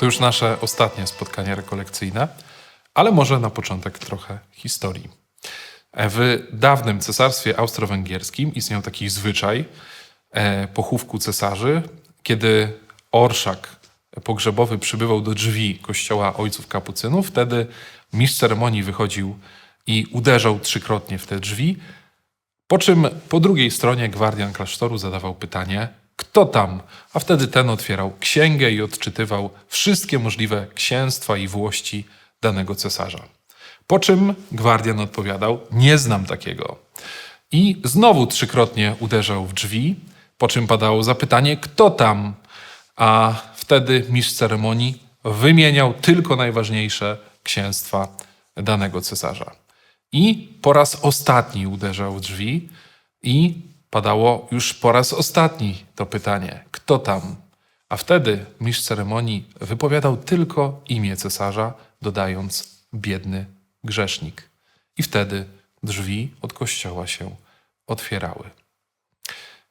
To już nasze ostatnie spotkanie rekolekcyjne, ale może na początek trochę historii. W dawnym cesarstwie austro-węgierskim istniał taki zwyczaj e, pochówku cesarzy, kiedy orszak pogrzebowy przybywał do drzwi kościoła ojców kapucynów, wtedy mistrz ceremonii wychodził i uderzał trzykrotnie w te drzwi, po czym po drugiej stronie gwardian klasztoru zadawał pytanie, kto tam? A wtedy ten otwierał księgę i odczytywał wszystkie możliwe księstwa i włości danego cesarza. Po czym gwardian odpowiadał, nie znam takiego. I znowu trzykrotnie uderzał w drzwi, po czym padało zapytanie, kto tam? A wtedy mistrz ceremonii wymieniał tylko najważniejsze księstwa danego cesarza. I po raz ostatni uderzał w drzwi i padało już po raz ostatni to pytanie: kto tam? A wtedy mistrz ceremonii wypowiadał tylko imię cesarza, dodając biedny grzesznik. I wtedy drzwi od kościoła się otwierały.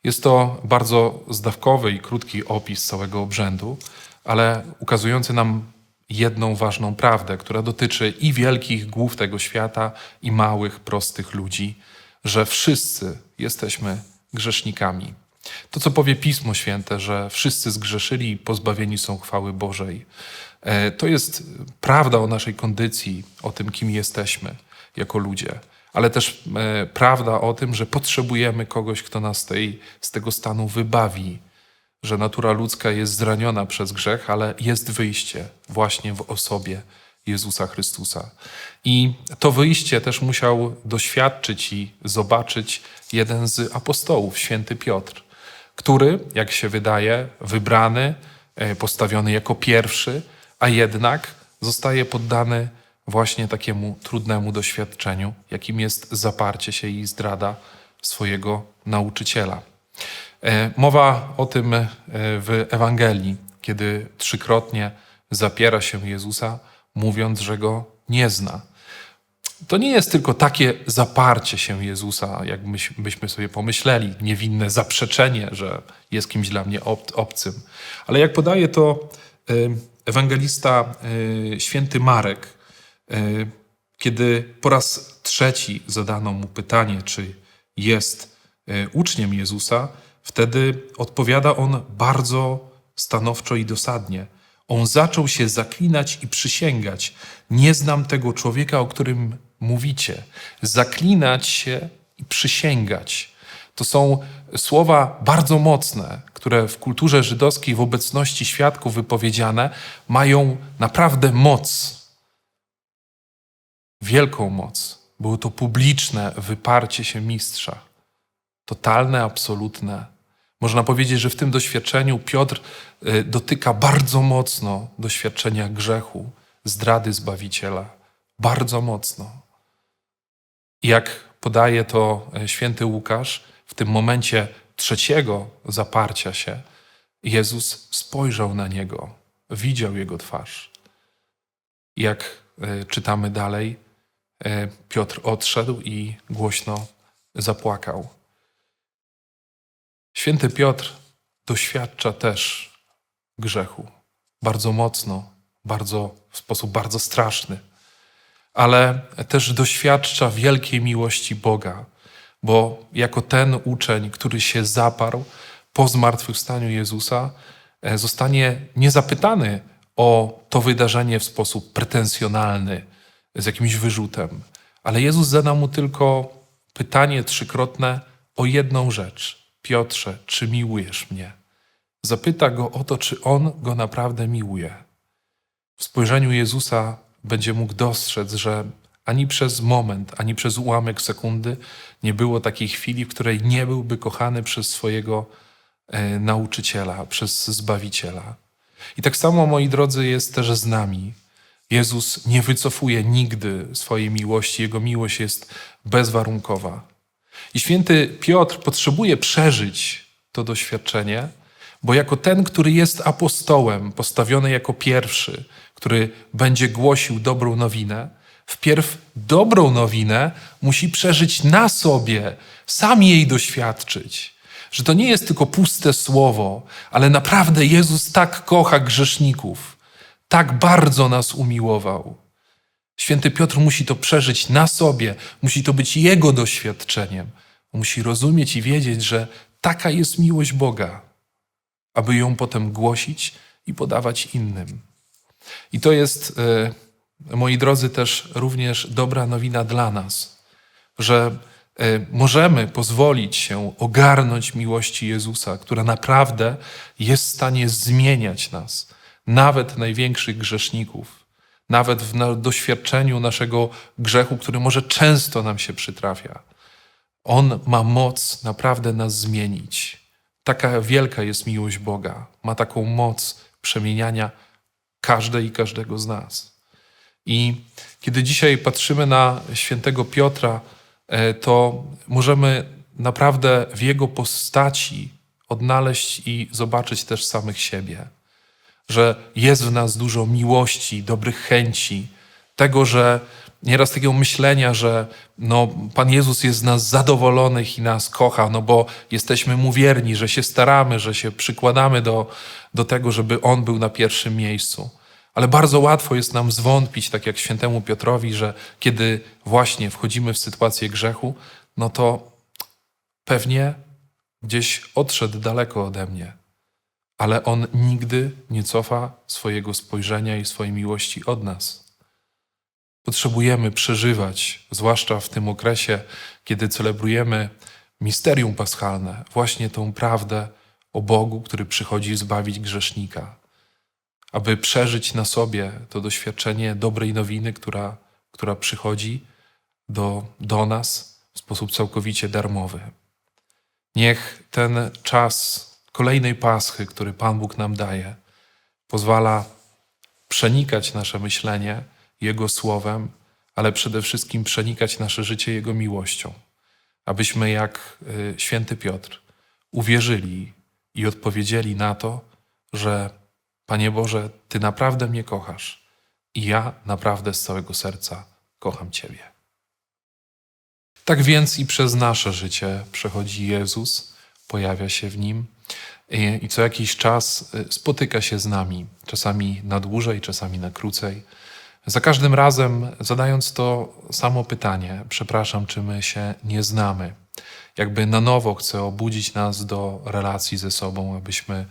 Jest to bardzo zdawkowy i krótki opis całego obrzędu, ale ukazujący nam jedną ważną prawdę, która dotyczy i wielkich głów tego świata, i małych, prostych ludzi, że wszyscy jesteśmy grzesznikami. To, co powie Pismo Święte, że wszyscy zgrzeszyli i pozbawieni są chwały Bożej, e, to jest prawda o naszej kondycji, o tym, kim jesteśmy jako ludzie, ale też e, prawda o tym, że potrzebujemy kogoś, kto nas tej, z tego stanu wybawi, że natura ludzka jest zraniona przez grzech, ale jest wyjście właśnie w osobie Jezusa Chrystusa. I to wyjście też musiał doświadczyć i zobaczyć jeden z apostołów, święty Piotr, który, jak się wydaje, wybrany, e, postawiony jako pierwszy, a jednak zostaje poddany właśnie takiemu trudnemu doświadczeniu, jakim jest zaparcie się i zdrada swojego nauczyciela. E, mowa o tym e, w Ewangelii, kiedy trzykrotnie zapiera się Jezusa, mówiąc, że go nie zna. To nie jest tylko takie zaparcie się Jezusa, jak byśmy sobie pomyśleli, niewinne zaprzeczenie, że jest kimś dla mnie obcym. Ale jak podaje to e, ewangelista święty Marek, kiedy po raz trzeci zadano mu pytanie, czy jest uczniem Jezusa, Wtedy odpowiada on bardzo stanowczo i dosadnie. On zaczął się zaklinać i przysięgać: Nie znam tego człowieka, o którym mówicie. Zaklinać się i przysięgać. To są słowa bardzo mocne, które w kulturze żydowskiej w obecności świadków wypowiedziane mają naprawdę moc. Wielką moc. Było to publiczne wyparcie się mistrza. Totalne, absolutne można powiedzieć, że w tym doświadczeniu Piotr y, dotyka bardzo mocno doświadczenia grzechu, zdrady Zbawiciela. Bardzo mocno. Jak podaje to y, święty Łukasz, w tym momencie trzeciego zaparcia się, Jezus spojrzał na niego, widział jego twarz. Jak y, czytamy dalej, Piotr odszedł i głośno zapłakał. Święty Piotr doświadcza też grzechu. Bardzo mocno, bardzo, w sposób bardzo straszny. Ale też doświadcza wielkiej miłości Boga, bo jako ten uczeń, który się zaparł po zmartwychwstaniu Jezusa, e, zostanie niezapytany o to wydarzenie w sposób pretensjonalny, z jakimś wyrzutem. Ale Jezus zada mu tylko pytanie trzykrotne o jedną rzecz. Piotrze, czy miłujesz mnie? Zapyta go o to, czy on go naprawdę miłuje. W spojrzeniu Jezusa będzie mógł dostrzec, że ani przez moment, ani przez ułamek sekundy nie było takiej chwili, w której nie byłby kochany przez swojego e, nauczyciela, przez Zbawiciela. I tak samo, moi drodzy, jest też z nami. Jezus nie wycofuje nigdy swojej miłości, Jego miłość jest bezwarunkowa. I święty Piotr potrzebuje przeżyć to doświadczenie, bo jako ten, który jest apostołem, postawiony jako pierwszy, który będzie głosił dobrą nowinę, wpierw dobrą nowinę musi przeżyć na sobie, sam jej doświadczyć. Że to nie jest tylko puste słowo, ale naprawdę Jezus tak kocha grzeszników, Tak bardzo nas umiłował. Święty Piotr musi to przeżyć na sobie, musi to być jego doświadczeniem. Musi rozumieć i wiedzieć, że taka jest miłość Boga, aby ją potem głosić i podawać innym. I to jest, e, moi drodzy, też również dobra nowina dla nas, że e, możemy pozwolić się ogarnąć miłości Jezusa, która naprawdę jest w stanie zmieniać nas, nawet największych grzeszników, nawet w doświadczeniu naszego grzechu, który może często nam się przytrafia. On ma moc naprawdę nas zmienić. Taka wielka jest miłość Boga. Ma taką moc przemieniania każdej i każdego z nas. I kiedy dzisiaj patrzymy na świętego Piotra, e, to możemy naprawdę w jego postaci odnaleźć i zobaczyć też samych siebie. Że jest w nas dużo miłości, dobrych chęci, tego, że nieraz takiego myślenia, że no, Pan Jezus jest z nas zadowolonych i nas kocha, no bo jesteśmy Mu wierni, że się staramy, że się przykładamy do, do tego, żeby On był na pierwszym miejscu. Ale bardzo łatwo jest nam zwątpić, tak jak świętemu Piotrowi, że kiedy właśnie wchodzimy w sytuację grzechu, no to pewnie gdzieś odszedł daleko ode mnie. Ale On nigdy nie cofa swojego spojrzenia i swojej miłości od nas. Potrzebujemy przeżywać, zwłaszcza w tym okresie, kiedy celebrujemy misterium paschalne, właśnie tą prawdę o Bogu, który przychodzi zbawić grzesznika, aby przeżyć na sobie to doświadczenie dobrej nowiny, która, która przychodzi do, do nas w sposób całkowicie darmowy. Niech ten czas kolejnej Paschy, który Pan Bóg nam daje, pozwala przenikać nasze myślenie Jego słowem, ale przede wszystkim przenikać nasze życie Jego miłością, abyśmy jak y, święty Piotr uwierzyli i odpowiedzieli na to, że Panie Boże, Ty naprawdę mnie kochasz i ja naprawdę z całego serca kocham Ciebie. Tak więc i przez nasze życie przechodzi Jezus, pojawia się w nim i, co jakiś czas y, spotyka się z nami, czasami na dłużej, czasami na krócej. Za każdym razem zadając to samo pytanie, przepraszam, czy my się nie znamy. Jakby na nowo chce obudzić nas do relacji ze sobą, abyśmy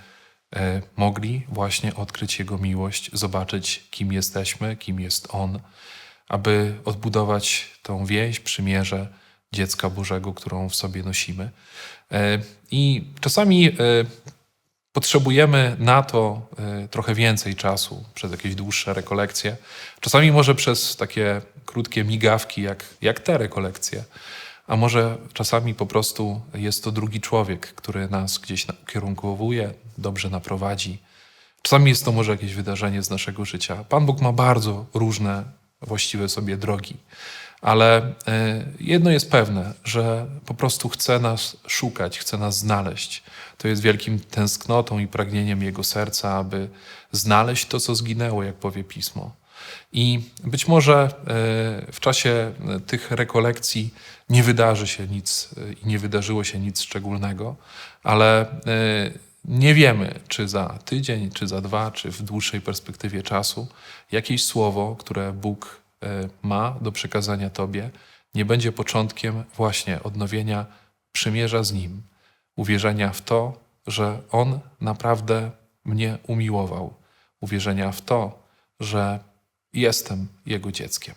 e, mogli właśnie odkryć Jego miłość, zobaczyć, kim jesteśmy, kim jest On, aby odbudować tą więź, przymierze dziecka Bożego, którą w sobie nosimy. E, I czasami e, potrzebujemy na to e, trochę więcej czasu, przez jakieś dłuższe rekolekcje. Czasami może przez takie krótkie migawki, jak, jak te rekolekcje. A może czasami po prostu jest to drugi człowiek, który nas gdzieś ukierunkowuje, dobrze naprowadzi. Czasami jest to może jakieś wydarzenie z naszego życia. Pan Bóg ma bardzo różne, właściwe sobie drogi. Ale e, jedno jest pewne, że po prostu chce nas szukać, chce nas znaleźć. To jest wielkim tęsknotą i pragnieniem Jego serca, aby znaleźć to, co zginęło, jak powie Pismo. I być może e, w czasie e, tych rekolekcji nie wydarzy się nic i nie wydarzyło się nic szczególnego, ale nie wiemy, czy za tydzień, czy za dwa, czy w dłuższej perspektywie czasu jakieś słowo, które Bóg ma do przekazania Tobie, nie będzie początkiem właśnie odnowienia przymierza z Nim, uwierzenia w to, że On naprawdę mnie umiłował, uwierzenia w to, że jestem Jego dzieckiem.